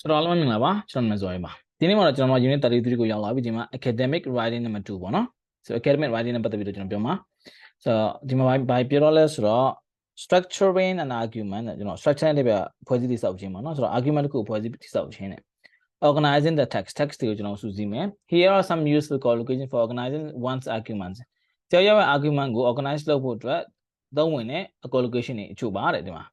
ဆိုတော့အားလုံးမင်္ဂလာပါကျွန်တော်နာဇော်ရပါဒီနေ့မှာတော့ကျွန်တော်တို့ unit 33ကိုရောက်လာပြီဒီမှာ academic writing number 2ပေါ့နော်ဆို academic writing နဲ့ပတ်သက်ပြီးတော့ကျွန်တော်ပြောမှာဆိုတော့ဒီမှာဘာဘာပြောတော့လဲဆိုတော့ structuring an argument တဲ့ကျွန်တော် structure နဲ့ပြဖွဲ့စည်းတိစောက်ခြင်းပေါ့နော်ဆိုတော့ argument တစ်ခုဖွဲ့စည်းတိစောက်ခြင်းနဲ့ organizing the text text တွေကိုကျွန်တော်စူးစီးမယ် here are some useful collocation for organizing one's arguments ကြောက်ရတဲ့ argument ကို organize လုပ်ဖို့အတွက်သုံးဝင်တဲ့ collocation တွေအချို့ပါတဲ့ဒီမှာ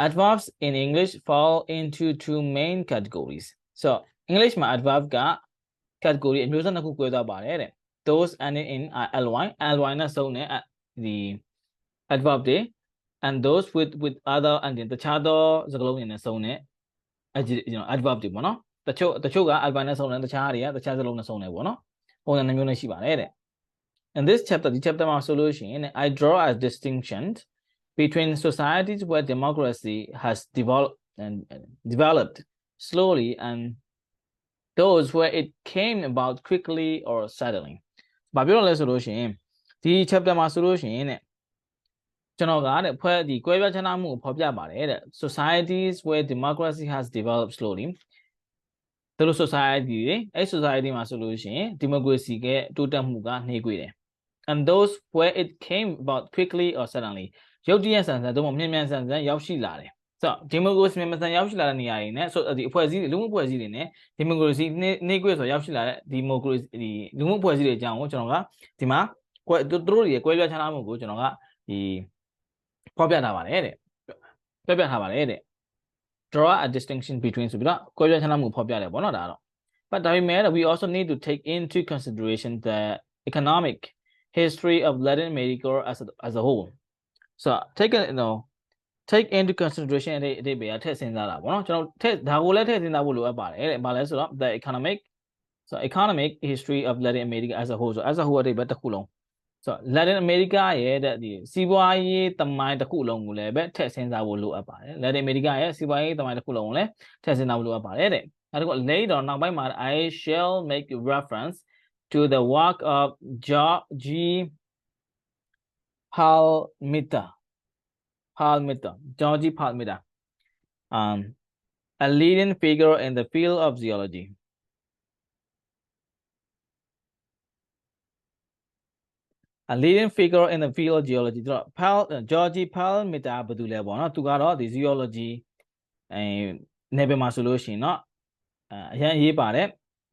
adverbs in English fall into two main categories. So English မှာ adverb က category အမျိုးအစားနှစ်ခု꿰သွားပါတယ်တဲ့ those ending in ly ly နဲ့စုံတဲ့ဒီ adverb တွေ and those with with other ending တခြားသောစကားလုံးတွေနဲ့စုံတဲ့ adverb တွေပေါ့နော်တချို့တချို့က adverb နဲ့စုံတယ်တခြားတွေကတခြားစကားလုံးနဲ့စုံတယ်ပေါ့နော်ပုံစံနှမျိုးနဲ့ရှိပါတယ်တဲ့ in this chapter ဒီ chapter မှာဆိုလို့ရှိရင် I draw a distinction between societies where democracy has developed and developed slowly and those where it came about quickly or suddenly ဘာပြောရလဲဆိုလို့ရှိရင်ဒီ chapter မှာဆိုလို့ရှိရင်တဲ့ကျွန်တော်ကတဲ့ဖွဲ့ဒီကွဲပြားခြားနားမှုကိုဖော်ပြပါတယ်တဲ့ societies where democracy has developed slowly တို့လို society တွေအဲ့ society မှာဆိုလို့ရှိရင် democracy ကတိုးတက်မှုကနှေးကွေးတယ် and those where it came about quickly or suddenly ရုတ်တရက်ဆန်ဆန်တို့မှမြန်မြန်ဆန်ဆန်ရောက်ရှိလာတယ်ဆိုတော့ဒီမိုကရေစီမြန်မြန်ဆန်ရောက်ရှိလာတဲ့နေရာတွေနဲ့ဆိုဒီအဖွဲ့အစည်းတွေလူမှုအဖွဲ့အစည်းတွေနဲ့ဒီမိုကရေစီနေကွေဆိုရောက်ရှိလာတဲ့ဒီမိုကရေစီဒီလူမှုအဖွဲ့အစည်းတွေအကြောင်းကိုကျွန်တော်ကဒီမှာကွဲသူတို့တွေကွဲပြားခြားနားမှုကိုကျွန်တော်ကဒီဖော်ပြထားပါတယ်တဲ့ပြပြထားပါတယ်တဲ့ draw a distinction between ဆိုပြီးတော့ကွဲပြားခြားနားမှုဖော်ပြတယ်ပေါ့နော်ဒါတော့ but ဒါပေမဲ့ we also need to take into consideration the economic history of Latin America as a, as a whole so take a you know take into consideration အဲ့ဒီဘေးထည့်စဉ်းစားတာပေါ့နော်ကျွန်တော်ထည့်ဒါကိုလည်းထည့်စဉ်းစားဖို့လိုအပ်ပါတယ်တဲ့ဘာလဲဆိုတော့ the economic so economic history of Latin America as a whole so as a whole အဲ့ဒီဘက်တစ်ခုလုံး so Latin America ရဲ့တဲ့ဒီစီးပွားရေးတမိုင်းတစ်ခုလုံးကိုလည်းပဲထည့်စဉ်းစားဖို့လိုအပ်ပါတယ် Latin America ရဲ့စီးပွားရေးတမိုင်းတစ်ခုလုံးကိုလည်းထည့်စဉ်းစားဖို့လိုအပ်ပါတယ်တဲ့နောက်တစ်ခု later နောက်ပိုင်းမှာ I shall make reference to the work of G. Palmita Palmita, Georgie Palmita, um, a leading figure in the field of geology. A leading figure in the field of geology တော့ Pal Georgie Palmita ဘယ်သူလဲပေါ့နော်သူကတော့ဒီ geology အဲနယ်ပယ်မှာဆိုလို့ရှိရင်တော့အရန်ရေးပါတဲ့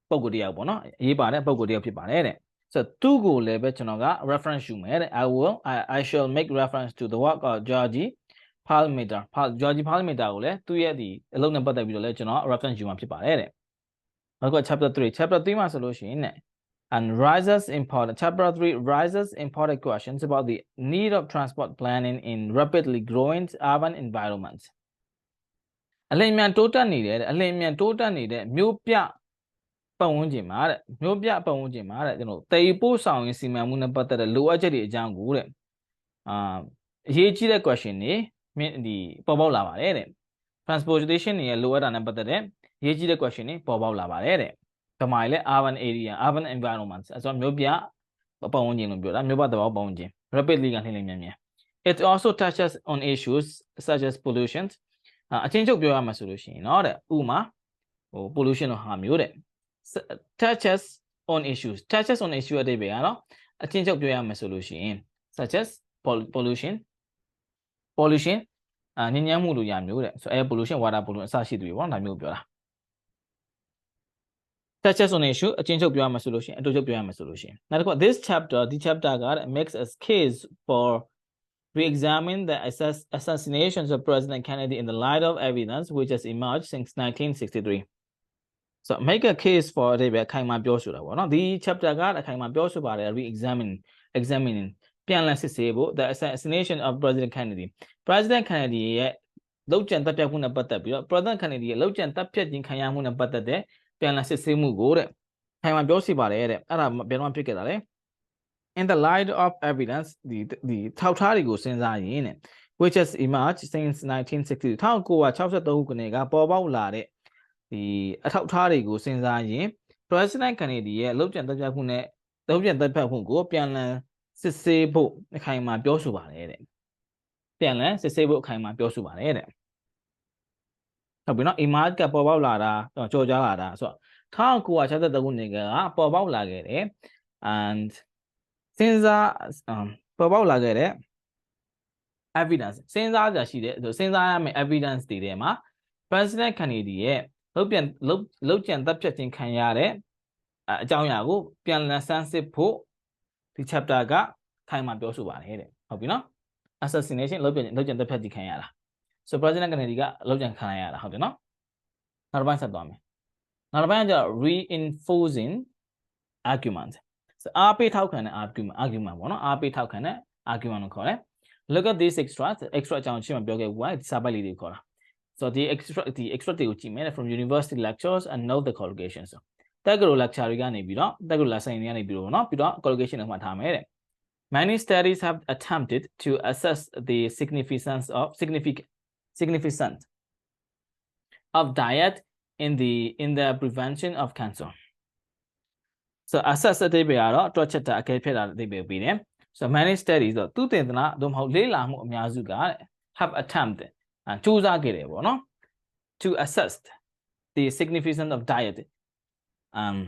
ပုံကိုယ်တယောက်ပေါ့နော်ရေးပါတဲ့ပုံကိုယ်တယောက်ဖြစ်ပါတယ်တဲ့ ဆိုတော့သူ့ကိုလည်းပဲကျွန်တော်က reference ယူမယ်တဲ့ I will I, I shall make reference to the work of Georgie Palmater Georgie Palmater ကိုလည်းသူ့ရဲ့ဒီအလုပ်နဲ့ပတ်သက်ပြီးတော့လည်းကျွန်တော် reference ယူမှာဖြစ်ပါတယ်တဲ့နောက်က chapter 3 chapter 3မှာဆိုလို့ရှိရင် and rises important chapter 3 rises important questions about the need of transport planning in rapidly growing urban environments အလင်းမြန်တိုးတက်နေတဲ့အလင်းမြန်တိုးတက်နေတဲ့မြို့ပြ ပတ်ဝန်းကျင်မှာတဲ့မြို့ပြပတ်ဝန်းကျင်မှာတဲ့ကျွန်တော်တေပို့ဆောင်ရေးစီမံမှုနဲ့ပတ်သက်တဲ့လိုအပ်ချက်တွေအကြောင်းကိုတဲ့အာအရေးကြီးတဲ့ question တွေမြင့်ဒီပေါ်ပေါက်လာပါတယ်တဲ့ transportation တွေရဲ့လိုအပ်တာနဲ့ပတ်သက်တဲ့ရေးကြီးတဲ့ question တွေပေါ်ပေါက်လာပါတယ်တဲ့ဗမာလေ urban area urban environment အဲဆိုမြို့ပြပတ်ဝန်းကျင်လို့ပြောတာမြို့ပသဘောပတ်ဝန်းကျင် rapidly ကနှိမ့်လိမ့်မြန်မြန် it also touches on issues such as pollution အချင်းချုပ်ပြောရမှာဆိုလို့ရှိရင်เนาะတဲ့ဥမာဟို pollution လို့ဟာမျိုးတဲ့ touch us on issues touch us on issue solution. such as pollution pollution uh, အာညဉ့်ညမ်းမှုလိုရမျိုးတဲ့ဆို air pollution water pollution အစရှိတွေပေါ့ဒါမျိုးပြောတာ touch us on issue အချင်းချုပ်ပြောရမယ်ဆိုလို့ရှိရင်အတူချုပ်ပြောရမယ်ဆိုလို့ရှိရင်နောက်တစ်ခု this chapter ဒီ chapter က makes a case for re-examine the assassinations of President Kennedy in the light of evidence which has emerged since 1963 so make a case for တဲ့ပဲအခိုင်အမာပြောဆိုတာပေါ့နော်ဒီ chapter ကအခိုင်အမာပြောဆိုပါတယ် re-examine examining ပြန်လည်စစ်ဆေးဖို့ the assassination of President Kennedy President Kennedy ရဲ့လောက်ကျန်တပ်ဖြတ်မှုနဲ့ပတ်သက်ပြီးတော့ President Kennedy ရဲ့လောက်ကျန်တပ်ဖြတ်ခြင်းခံရမှုနဲ့ပတ်သက်တဲ့ပြန်လည်စစ်ဆေးမှုကိုတဲ့ခိုင်မာပြောစီပါတယ်တဲ့အဲ့ဒါဘယ်တော့ဖြစ်ခဲ့တာလဲ in the light of evidence ဒီဒီထောက်ထားတွေကိုစဉ်းစားရင်တဲ့ which has emerged since 1960 1963ခုနှစ်ကပေါ်ပေါက်လာတဲ့ ဒီအထောက်ထားတွေကိုစဉ်းစားရင် President Kennedy ရဲ့လောက်ကျန်တပ်ဖြတ်မှုနဲ့လောက်ကျန်တပ်ဖြတ်မှုကိုပြန်လည်စစ်ဆေးဖို့အခိုင်အမာပြောဆိုပါတယ်တဲ့ပြန်လည်စစ်ဆေးဖို့အခိုင်အမာပြောဆိုပါတယ်တဲ့ဟုတ်ပြီနော် emerge ကပေါ်ပေါက်လာတာကြော်ကြားလာတာဆိုတော့1963ခုနှစ်ကပေါ်ပေါက်လာခဲ့တယ် and စဉ်းစားပေါ်ပေါက်လာခဲ့တဲ့ evidence စဉ်းစားကြရှိတဲ့စဉ်းစားရမယ့် evidence တွေထဲမှာ President Kennedy ရဲ့ လုတ်ပြန်လုတ်လုတ်ကြံတပ်ဖြတ်ခြင်းခံရတဲ့အကြောင်းအရာကိုပြန်လည်ဆန်းစစ်ဖို့ဒီ chapter ကခိုင်မာပြောဆိုပါတယ်တဲ့ဟုတ်ပြီနော် assassination လုတ်ပြန်လုတ်ကြံတပ်ဖြတ်ခြင်းခံရတာ so President Kennedy ကလုတ်ကြံခံရတာဟုတ်တယ်နော်နောက်တစ်ပိုင်းဆက်သွားမယ်နောက်တစ်ပိုင်းကကျတော့ reinforcing argument ဆိုအားပေးထောက်ခံတဲ့ argument argument ပေါ့နော်အားပေးထောက်ခံတဲ့ argument ကိုခေါ်တယ် look at this extra extra အကြောင်းချင်းမပြောခဲ့ဘူးကစာပိုက်လေးတွေခေါ်တာ so the extra the extra တွေကိုကြည့်မယ် from university lectures and note the collocations တက္ကသိုလ် lecture တွေကနေပြီးတော့တက္ကသိုလ် lesson တွေကနေပြီးတော့เนาะပြီးတော့ collocation တွေမှတ်ထားမယ်တဲ့ many studies have attempted to assess the significance of significant significance of diet in the in the prevention of cancer so assess အတိပ္ပယ်ကတော့တွက်ချက်တာအကဲဖြတ်တာအတိပ္ပယ်ပြီးတယ် so many studies တော့သူတင်သနာသို့မဟုတ်လေ့လာမှုအများစုက have attempted စူးစမ်းခဲ့တယ်ပေါ့နော် to assess the significance of diet um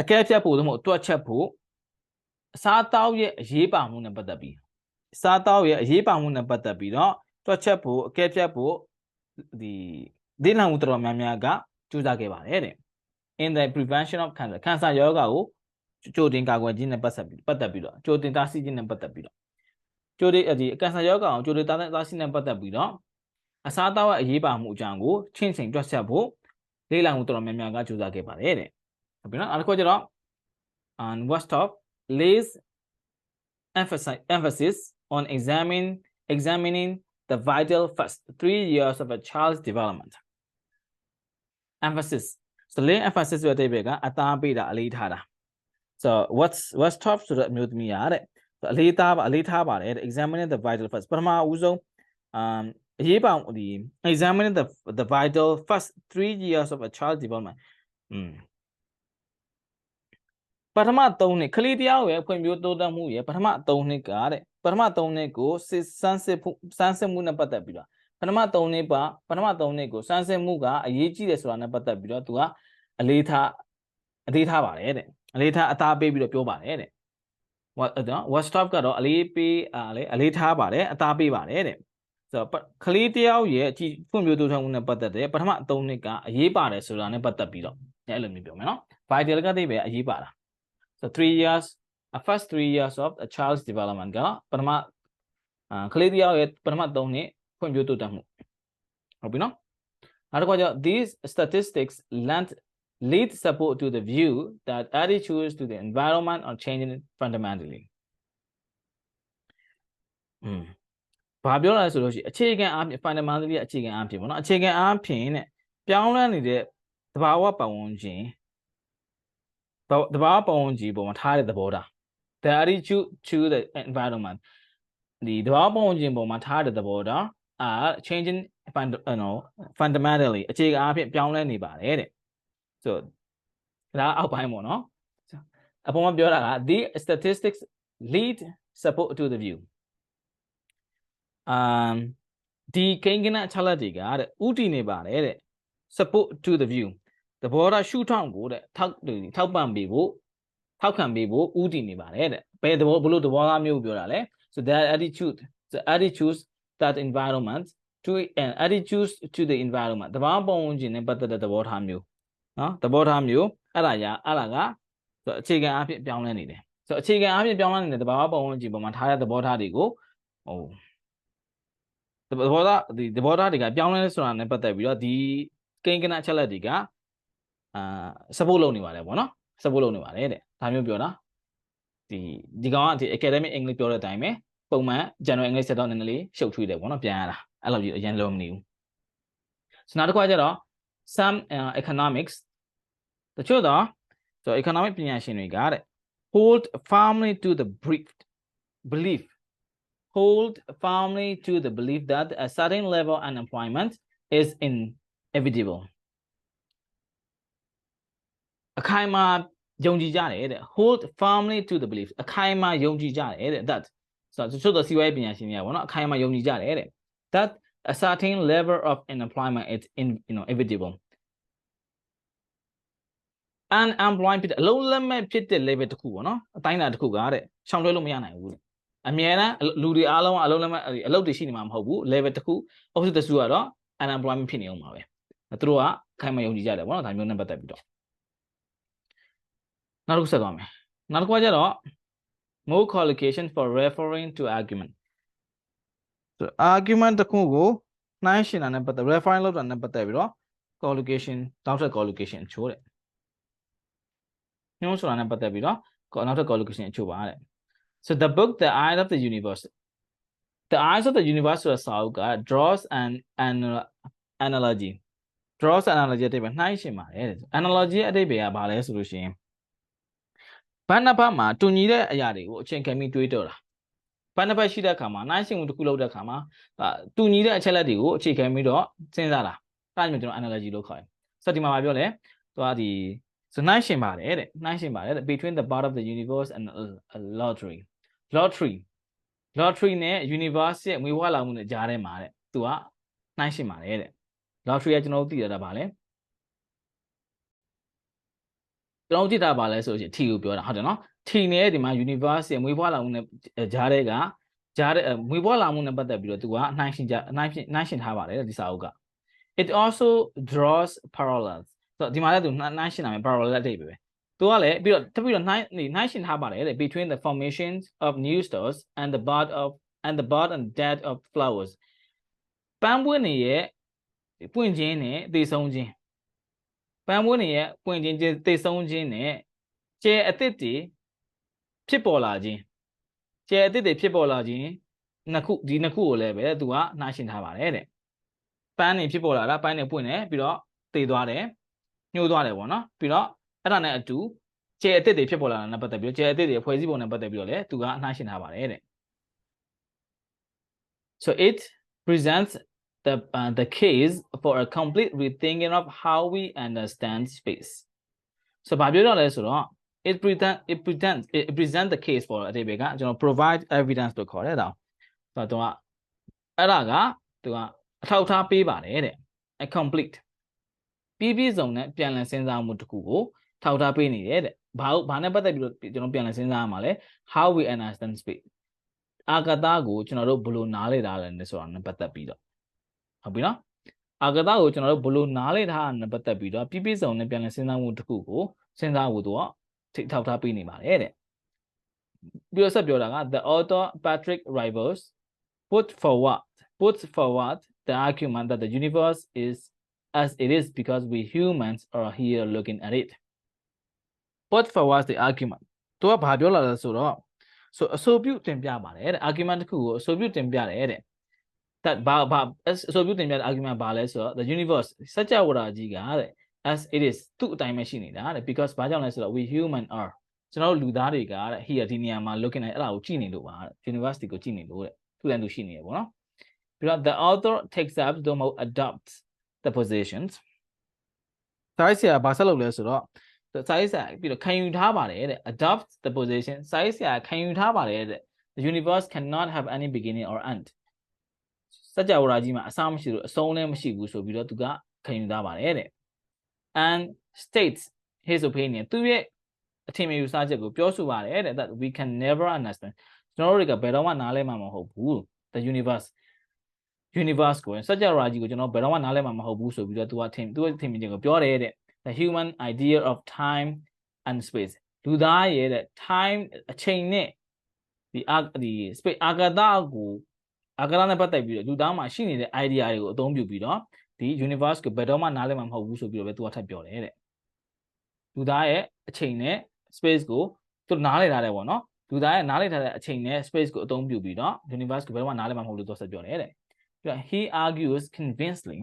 အကဲဖြတ်ဖို့သို့မဟုတ်တွက်ချက်ဖို့အစားတောက်ရဲ့အရေးပါမှုနဲ့ပတ်သက်ပြီးအစားတောက်ရဲ့အရေးပါမှုနဲ့ပတ်သက်ပြီးတော့တွက်ချက်ဖို့အကဲဖြတ်ဖို့ဒီဒေသနာမှုတော်တော်များများကစူးစမ်းခဲ့ပါတယ်တဲ့ in the prevention of cancer ကန်ဆာရောဂါကိုကြိုတင်ကာကွယ်ခြင်းနဲ့ပတ်သက်ပြီးပတ်သက်ပြီးတော့ကြိုတင်တားဆီးခြင်းနဲ့ပတ်သက်ပြီးတော့ ကြိုတင်ဒီကန်ဆာရောဂါကိုကြိုတင်တားဆီးနဲ့ပတ်သက်ပြီးတော့အစားအသောက်ရဲ့အရေးပါမှုအကြောင်းကိုချင်းချင်းတွက်ချက်ဖို့လေ့လာမှုတော်တော်များများကကြိုးစားခဲ့ပါတယ်တဲ့ဟုတ်ပြီနော်အဲ့ဒါခေါ်ကြတော့ on what stop lays emphasis emphasis on examining examining the vital first 3 years of a child's development emphasis so lay emphasis ဆိုတဲ့အဓိပ္ပာယ်ကအသားပေးတာအလေးထားတာ so what's what's top ဆိုတဲ့အမျိုးသမီးရတဲ့ အလေးထားပါအလေးထားပါတယ် examining the vital first ပထမအဦးဆုံး um အရေးပါဒီ examining the the vital first 3 years of a child development อืมပထမ3နှစ်ကလေးတယောက်ရဲ့ဖွံ့ဖြိုးတိုးတက်မှုရဲ့ပထမ3နှစ်ကတဲ့ပထမ3နှစ်ကိုစစ်စမ်းစစ်ဖို့စမ်းစစ်မှုနဲ့ပတ်သက်ပြီးတော့ပထမ3နှစ်ပါပထမ3နှစ်ကိုစမ်းစစ်မှုကအရေးကြီးတယ်ဆိုတာနဲ့ပတ်သက်ပြီးတော့သူကအလေးထားအလေးထားပါတယ်တဲ့အလေးထားအသားပေးပြီးတော့ပြောပါတယ်တဲ့ what နော် what stop ကတော့အလေးပေးအားလေအလေးထားပါတယ်အသားပေးပါတယ်တဲ့ဆိုတော့ကလေးတယောက်ရဲ့အကြည့်ဖွံ့ဖြိုးတိုးတက်မှုနဲ့ပတ်သက်တဲ့ပထမ3နှစ်ကအရေးပါတယ်ဆိုတာနဲ့ပတ်သက်ပြီးတော့အဲ့လိုမျိုးပြောမယ်နော် vital ကတိပဲအရေးပါတာ so 3 years a first 3 years of a child's development ကပထမကလေးတယောက်ရဲ့ပထမ3နှစ်ဖွံ့ဖြိုးတိုးတက်မှုဟုတ်ပြီနော်နောက်တစ်ခါကျ these statistics lend lead support to the view that attitudes to the environment are changing fundamentally อืมဘာပြောလဲဆိုလို့ရှိရင်အခြေခံအားဖြင့် fundamentally အခြေခံအားဖြင့်ပေါ့နော်အခြေခံအားဖြင့်တဲ့ပြောင်းလဲနေတဲ့သဘာဝပတ်ဝန်းကျင်သဘာဝပတ်ဝန်းကျင်ပေါ်မှာထားတဲ့သဘောထား the attitude to the environment ဒီသဘာဝပတ်ဝန်းကျင်ပေါ်မှာထားတဲ့သဘောထား are changing you know fundamentally အခြေခံအားဖြင့်ပြောင်းလဲနေပါတယ်တဲ့ ဆိုဒါအောက်ပိုင်းပေါ့နော်အပေါ်မှာပြောတာက the statistics lead support to the view um ဒီကိန်းကနအချက်လက်တွေကတဲ့ဥတည်နေပါတယ်တဲ့ support to the view သဘောထားရှုထောင့်ကိုတဲ့ထောက်ထောက်ပံ့ပေးဖို့ထောက်ခံပေးဖို့ဥတည်နေပါတယ်တဲ့ဘယ်သဘောဘလို့သဘောသားမျိုးပြောတာလဲ so that attitude the attitudes that environment to an attitudes to the environment တဘာပုံဝင်ခြင်းနဲ့ပတ်သက်တဲ့သဘောထားမျိုး နော်သဘောထားမျိုးအဲ့ဒါရအဲ့ဒါကဆိုအခြေခံအဖြစ်ပြောင်းလဲနေတယ်ဆိုအခြေခံအဖြစ်ပြောင်းလဲနေတဲ့သဘာဝပုံဝင်ခြင်းပေါ်မှာထားတဲ့သဘောထားတွေကိုဟိုသဘောထားဒီသဘောထားတွေကပြောင်းလဲဆိုတာနဲ့ပတ်သက်ပြီးတော့ဒီကိန်းကနအချက်လက်တွေကအာ support လုပ်နေပါတယ်ပေါ့နော် support လုပ်နေပါတယ်တဲ့ဒါမျိုးပြောတာဒီဒီကောင်ကဒီ academic english ပြောတဲ့အတိုင်းပဲပုံမှန် general english ဆက်တော့နည်းနည်းလေးရှုပ်ထွေးတယ်ပေါ့နော်ပြန်ရတာအဲ့လိုကြီးအရင်လုံးမနေဘူးစနောက်တစ်ခါကျတော့ some uh, economics တချို့တော့ so economic ပညာရှင်တွေကတဲ့ hold firmly to the brief belief hold firmly to the belief that a certain level of unemployment is inevitable အခိုင်အမာယုံကြည်ကြတယ်တဲ့ hold firmly to the belief အခိုင်အမာယုံကြည်ကြတယ်တဲ့ that ဆိုတော့ချို့တော့စီးပွားရေးပညာရှင်တွေကပေါ့နော်အခိုင်အမာယုံကြည်ကြတယ်တဲ့ that a certain level of unemployment is in you know inevitable unemployed ဖြစ်တဲ့အလုံးလက်မဲ့ဖြစ်တဲ့ level တစ်ခုပေါ့နော်အတိုင်းအတာတစ်ခုကတဲ့ရှောင်လွှဲလို့မရနိုင်ဘူးအမြဲတမ်းလူတွေအားလုံးကအလုံးလက်မဲ့အလုပ်တွေရှိနေမှာမဟုတ်ဘူး level တစ်ခု opposite တစ်စုကတော့ unemployment ဖြစ်နေအောင်ပါပဲသူတို့ကခိုင်မယုံကြည်ကြတယ်ပေါ့နော်ဒါမျိုးနဲ့ပတ်သက်ပြီးတော့နောက်တစ်ခုဆက်သွားမယ်နောက်တစ်ခုကကျတော့ more collocation for referring to argument ဆို argument တစ်ခုကိုနှိုင်းရှင်တာနဲ့ပတ်သက် referring လုပ်တာနဲ့ပတ်သက်ပြီးတော့ collocation နောက်ထပ် collocation အချိုးတဲ့ညွှန်းဆိုတာနဲ့ပတ်သက်ပြီးတော့နောက်ထပ် collocation အချိုးပါတဲ့ so the book the eye of the universe the eyes of the universe ဆိုတဲ့စာအုပ်က draws an an analogy draws analogy အတိတ်ပဲနှိုင်းရှင်ပါတယ်တဲ့ analogy အတိတ်ပဲကဘာလဲဆိုလို့ရှိရင်ဘန်းနှစ်ဖက်မှာတူညီတဲ့အရာတွေကိုအချိန်ခံပြီးတွေးတော့တာ ဘန်းနှစ်ဖက်ရှိတဲ့အခါမှာနှိုင်းရှင်မှုတစ်ခုလုပ်တဲ့အခါမှာတူညီတဲ့အချက်လက်တွေကိုအခြေခံပြီးတော့စဉ်းစားတာအဲ့ဒါမျိုးကျွန်တော် analogy လို့ခေါ်တယ်ဆိုတော့ဒီမှာမပြောလဲသူကဒီဆိုနှိုင်းရှင်ပါတယ်တဲ့နှိုင်းရှင်ပါတယ်တဲ့ between the part of the universe and a lottery lottery lottery နဲ့ universe ရဲ့ငွေဝလာမှုနဲ့ကြားထဲမှာတဲ့သူကနှိုင်းရှင်ပါတယ်တဲ့ lottery ကကျွန်တော်တို့သိရတာပါလဲကျွန်တော်ကြည့်တာပါလဲဆိုရင် T ကိုပြောတာဟုတ်တယ်နော် T နဲ့ဒီမှာ universe ရဲ့မွေးဖွားလာမှုနဲ့ဂျားတဲ့ကဂျားတဲ့မွေးဖွားလာမှုနဲ့ပတ်သက်ပြီးတော့သူကနှိုင်းရှင်ကြနှိုင်းရှင်နှိုင်းရှင်ထားပါတယ်ဒီစာအုပ်က it also draws parallels ဆိုတော့ဒီမှာလည်းသူနှိုင်းရှင်တာမယ် parallel အတိတ်ပဲသူကလည်းပြီးတော့တပြီးတော့နှိုင်းနှိုင်းရှင်ထားပါတယ်တဲ့ between the formations of new stars and the bud of and the bud and dead of flowers ပန်းပွင့်နေရဲ့ပွင့်ခြင်းနဲ့သေဆုံးခြင်းပန်းပွင့်နေရဲ့ပွင့်ခြင်းသေဆုံးခြင်းနဲ့ကျဲအသစ်တွေ ဖြစ်ပေါ်လာခြင်းကျဲအသစ်တွေဖြစ်ပေါ်လာခြင်းနှစ်ခုဒီနှစ်ခုကိုလည်းပဲသူကနှားရှင်းထားပါတယ်တဲ့ပန်းနေဖြစ်ပေါ်လာတာပန်းနေပွင့်တယ်ပြီးတော့သေသွားတယ်ညှိုးသွားတယ်ပေါ့နော်ပြီးတော့အဲ့ဒါနဲ့အတူကျဲအသစ်တွေဖြစ်ပေါ်လာတာနဲ့ပတ်သက်ပြီးတော့ကျဲအသစ်တွေဖွဲ့စည်းပုံနဲ့ပတ်သက်ပြီးတော့လည်းသူကနှားရှင်းထားပါတယ်တဲ့ so it presents the uh, the case for a complete rethinking of how we understand space so ဘာပြောတော့လဲဆိုတော့ it present it presents it present the case for အတိတ်ကကျွန်တော် provide evidence လို့ခေါ်တယ်ဒါဆိုတော့သူကအဲ့ဒါကသူကအထောက်ထားပေးပါတယ်တဲ့ a complete ပြီးပြည့်စုံတဲ့ပြန်လည်စဉ်းစားမှုတစ်ခုကိုထောက်ထားပေးနေတယ်တဲ့ဘာဘာနဲ့ပတ်သက်ပြီးတော့ကျွန်တော်ပြန်လည်စဉ်းစားရမှာလဲ how we understand space အာကတာကိုကျွန်တော်တို့ဘယ်လိုနားလည်တာလဲဆိုတာနဲ့ပတ်သက်ပြီးတော့ဟုတ်ပြီနော်အာကတာကိုကျွန်တော်တို့ဘယ်လိုနားလည်ထားတာနဲ့ပတ်သက်ပြီးတော့ပြည့်ပြည့်စုံတဲ့ပြန်လည်စဉ်းစားမှုတစ်ခုကိုစဉ်းစားဖို့တော့ ထိထောက်ထားပေးနေပါတယ်တဲ့ပြီးတော့ဆက်ပြောတာက the author Patrick Rivers put forward put forward the argument that the universe is as it is because we humans are here looking at it put forward the argument သူကဘာပြောလာလဲဆိုတော့ဆိုအဆိုပြုတင်ပြပါတယ်တဲ့ argument တစ်ခုကိုအဆိုပြုတင်ပြတယ်တဲ့ that ဘာဘာအဆိုပြုတင်ပြတဲ့ argument ဘာလဲဆိုတော့ the universe စัจ java ကြီးကတဲ့ as it is သူ့အတိုင်းပဲရှိနေတာတဲ့ because ဘာကြောင့်လဲဆိုတော့ we human are ကျွန်တော်တို့လူသားတွေကတဲ့ here ဒီနေရာမှာ looking at အဲ့ဒါကိုကြည့်နေလို့ပါတဲ့ university ကိုကြည့်နေလို့တဲ့သူလည်းသူရှိနေရပေါ့နော်ပြီးတော့ the author takes up သို့မဟုတ် adopts the positions စာရေးဆရာဘာဆက်လုပ်လဲဆိုတော့စာရေးဆရာပြီးတော့ခံယူထားပါတယ်တဲ့ adopt the position စာရေးဆရာခံယူထားပါတယ်တဲ့ the universe cannot have any beginning or end စัจ java ကြီးမှာအစမရှိလို့အဆုံးလည်းမရှိဘူးဆိုပြီးတော့သူကခံယူထားပါတယ်တဲ့ and states his opinion သူရဲ့အထင်မြင်ယူဆချက်ကိုပြောဆိုပါတယ်တဲ့ that we can never understand ကျွန်တော်တို့တွေကဘယ်တော့မှနားလဲမှာမဟုတ်ဘူး the universe universe ကိုစัจ java ကြီးကိုကျွန်တော်ဘယ်တော့မှနားလဲမှာမဟုတ်ဘူးဆိုပြီးတော့သူကထင်သူရဲ့ထင်မြင်ချက်ကိုပြောတယ်တဲ့ the human idea of time and space လူသားရဲ့တဲ့ time အချိန်နဲ့ဒီအာဒီ space အာကာသကိုအာကာသနဲ့ပတ်သက်ပြီးတော့လူသားမှာရှိနေတဲ့ idea တွေကိုအသုံးပြုပြီးတော့ ဒီ universe ကိုဘယ်တော့မှနားလည်မှာမဟုတ်ဘူးဆိုပြီးတော့ပဲသူကထပ်ပြောတယ်တဲ့လူသားရဲ့အချိန်နဲ့ space ကိုသူနားလည်ထားတယ်ပေါ့နော်လူသားရဲ့နားလည်ထားတဲ့အချိန်နဲ့ space ကိုအသုံးပြုပြီးတော့ universe ကိုဘယ်တော့မှနားလည်မှာမဟုတ်လို့သူဆက်ပြောတယ်တဲ့ပြီးတော့ he argues convincingly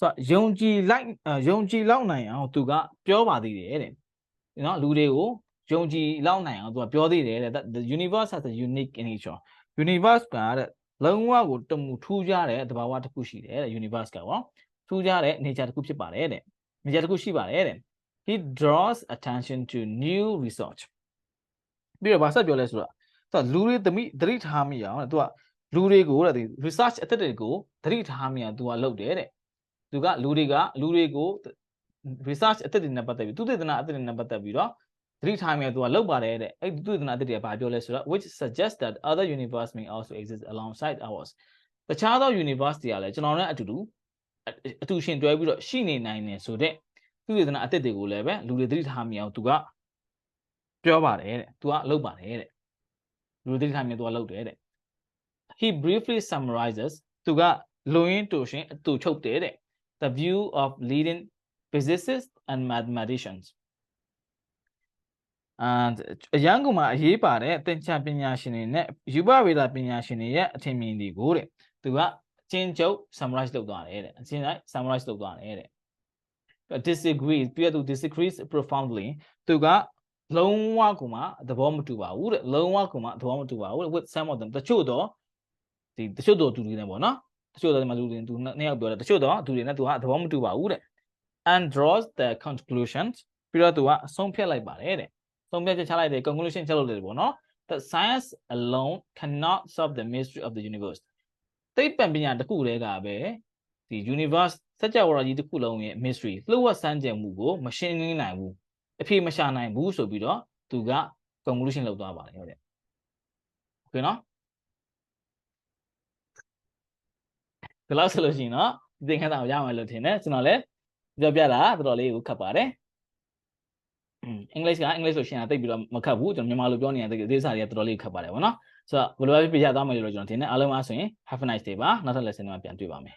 ဆိုတော့ယုံကြည်လိုက်ယုံကြည်လောက်နိုင်အောင်သူကပြောပါသေးတယ်တဲ့နော်လူတွေကိုယုံကြည်လောက်နိုင်အောင်သူကပြောသေးတယ်တဲ့ the universe has a unique nature universe ကတဲ့ လုံးဝကိုတမှုထူးခြားတဲ့သဘာဝတစ်ခုရှိတယ်တဲ့ universe ကပေါ့ထူးခြားတဲ့ nature တစ်ခုဖြစ်ပါတယ်တဲ့ nature တစ်ခုရှိပါတယ်တဲ့ he draws attention to new research ပြီးတော့ဗာဆက်ပြောလဲဆိုတော့သူကလူတွေသမိသတိထားမိအောင်တဲ့သူကလူတွေကိုတဲ့ဒီ research အသက်တွေကိုသတိထားမိအောင်သူကလုပ်တယ်တဲ့သူကလူတွေကလူတွေကို research အသက်တွေနဲ့ပတ်သက်ပြီးသူသေသနာအသက်တွေနဲ့ပတ်သက်ပြီးတော့ သတိထားမိအောင်သူကလုပ်ပါတယ်တဲ့အဲ့ဒီသူသေသနာအသက်တွေကဘာပြောလဲဆိုတော့ which suggests that other universe may also exist alongside ours တခြားသော universe တွေကလည်းကျွန်တော်နဲ့အတူတူအအတူရှင်တွဲပြီးတော့ရှိနေနိုင်တယ်ဆိုတဲ့သူသေသနာအသက်တွေကိုလည်းပဲလူတွေသတိထားမိအောင်သူကပြောပါတယ်တဲ့သူကလုပ်ပါတယ်တဲ့လူတွေသတိထားမိအောင်သူကလုပ်တယ်တဲ့ he briefly summarizes သူကလူရင်းတူရှင်အတူချုပ်တယ်တဲ့ the view of leading physicists and mathematicians and အရန်ကမှာအရေးပါတဲ့သင်္ချာပညာရှင်တွေနဲ့ယူပဝေဒပညာရှင်တွေရဲ့အထင်မြင်တွေကိုတဲ့သူကအချင်းချုပ် summarize လုပ်သွားတယ်တဲ့အချင်းတိုင်း summarize လုပ်သွားတယ်တဲ့ disagree ပြီးတော့သူ disagrees profoundly သူကလုံးဝကိုမှသဘောမတူပါဘူးတဲ့လုံးဝကိုမှသဘောမတူပါဘူးတဲ့ with some of them တချို့တော့ဒီတချို့တော့သူတွေနဲ့ပေါ့နော်တချို့တော့ဒီမှာသူတွေသူနှစ်ယောက်ပြောတယ်တချို့တော့သူတွေနဲ့သူကသဘောမတူပါဘူးတဲ့ and draws the conclusions ပြီးတော့သူကအဆုံးဖြတ်လိုက်ပါတယ်တဲ့ သုံးပြချက်ချလိုက်တယ် conclusion ချက်လုပ်တယ်ပေါ့နော် the science alone cannot solve the mystery of the universe သိပ္ပံပညာတစ်ခုတည်းကပဲဒီ universe စัจ java ကြီးတစ်ခုလုံးရဲ့ mystery လှုပ်ဝက်စမ်းကြံမှုကိုမရှင်းလင်းနိုင်ဘူးအဖြေမရှာနိုင်ဘူးဆိုပြီးတော့သူက conclusion လောက်သွားပါတယ်ဟုတ်တယ် okay နော်ဒီလောက်ဆိုလို့ရှိရင်တော့ဒီသင်ခန်းစာကိုရအောင်လို့ထင်တယ်ကျွန်တော်လည်းပြောပြတာတော်တော်လေးကိုခတ်ပါတယ် အင်္ဂလိပ်ကအင်္ဂလိပ်ဆိုရှင်းတာတိတ်ပြီးတော့မခတ်ဘူးကျွန်တော်မြန်မာလိုပြောနေရတဲ့ဒေသစာတွေကတော်တော်လေးခတ်ပါတယ်ဗောနော်ဆိုတော့ဘယ်လိုပဲပြပြသွားမယ်လို့ကျွန်တော်ထင်တယ်အားလုံးအားဆိုရင် have a nice day ပါနောက်ထပ် lesson မှာပြန်တွေ့ပါမယ်